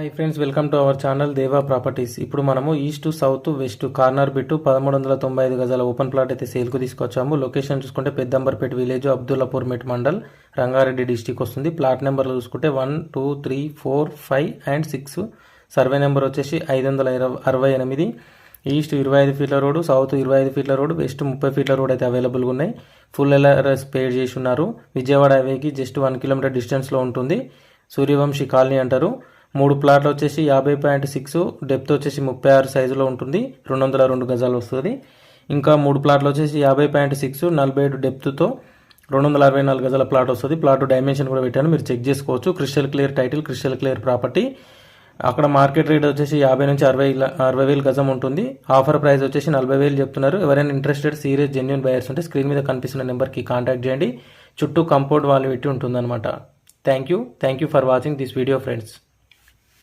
Hi friends welcome to our channel Deva properties ఇప్పుడు మనము east south west corner bit పదమూడు వందల తొంభై ఐదు గజాల ఓపెన్ ప్లాట్ అయితే సేల్కు తీసుకొచ్చాము. లొకేషన్ చూసుకుంటే పెద్దంబర్పేట విలేజ్ అబ్దుల్లాపూర్ మెట్ మండల్ రంగారెడ్డి డిస్టిక్ వస్తుంది. ప్లాట్ నెంబర్లు చూసుకుంటే one two three four five and six survey number వచ్చేసి ఐదు వందల ఇరవై అరవై ఎనిమిది. ఈస్ట్ ఇరవై ఐదు ఫీట్ల రోడ్డు సౌత్ ఇరవై ఐదు ఫీట్ల రోడ్డు వెస్ట్ ముప్పై ఫీట్ల రోడ్ అయితే అవైలబుల్గా ఉన్నాయి. ఫుల్ ఎల్ఆర్ఎస్ పేడ్ చేసి ఉన్నారు. విజయవాడ హైవేకి జస్ట్ వన్ కిలోమీటర్ డిస్టెన్స్లో ఉంటుంది. సూర్యవంశీ కాలనీ అంటారు. మూడు ప్లాట్లు వచ్చేసి యాభై పాయింట్ సిక్స్ డెప్త్ వచ్చేసి ముప్పై ఆరు సైజులో ఉంటుంది. రెండు వందల రెండు గజాలు వస్తుంది. ఇంకా మూడు ప్లాట్లు వచ్చేసి యాభై పాయింట్ సిక్స్ నలభై ఏడు డెప్త్తో రెండు వందల అరవై నాలుగు గజాల ప్లాట్ వస్తుంది. ప్లాట్ డైమెన్షన్ కూడా పెట్టాను. మీరు చెక్ చేసుకోవచ్చు. Crystal clear title crystal clear property. అక్కడ మార్కెట్ రేట్ వచ్చేసి యాభై నుంచి అరవై అరవై వేలు గజం ఉంటుంది. ఆఫర్ ప్రైస్ వచ్చేసి నలభై వేలు చెప్తున్నారు. ఎవరైనా ఇంట్రెస్టెడ్ సీరియస్ జెన్యున్ బయర్స్ ఉంటే స్క్రీన్ మీద కనిపిస్తున్న నెంబర్కి కాంటాక్ట్ చేయండి. చుట్టూ కంపౌండ్ వాళ్ళు పెట్టి ఉంటుందన్నమాట. Thank you thank you for watching this video friends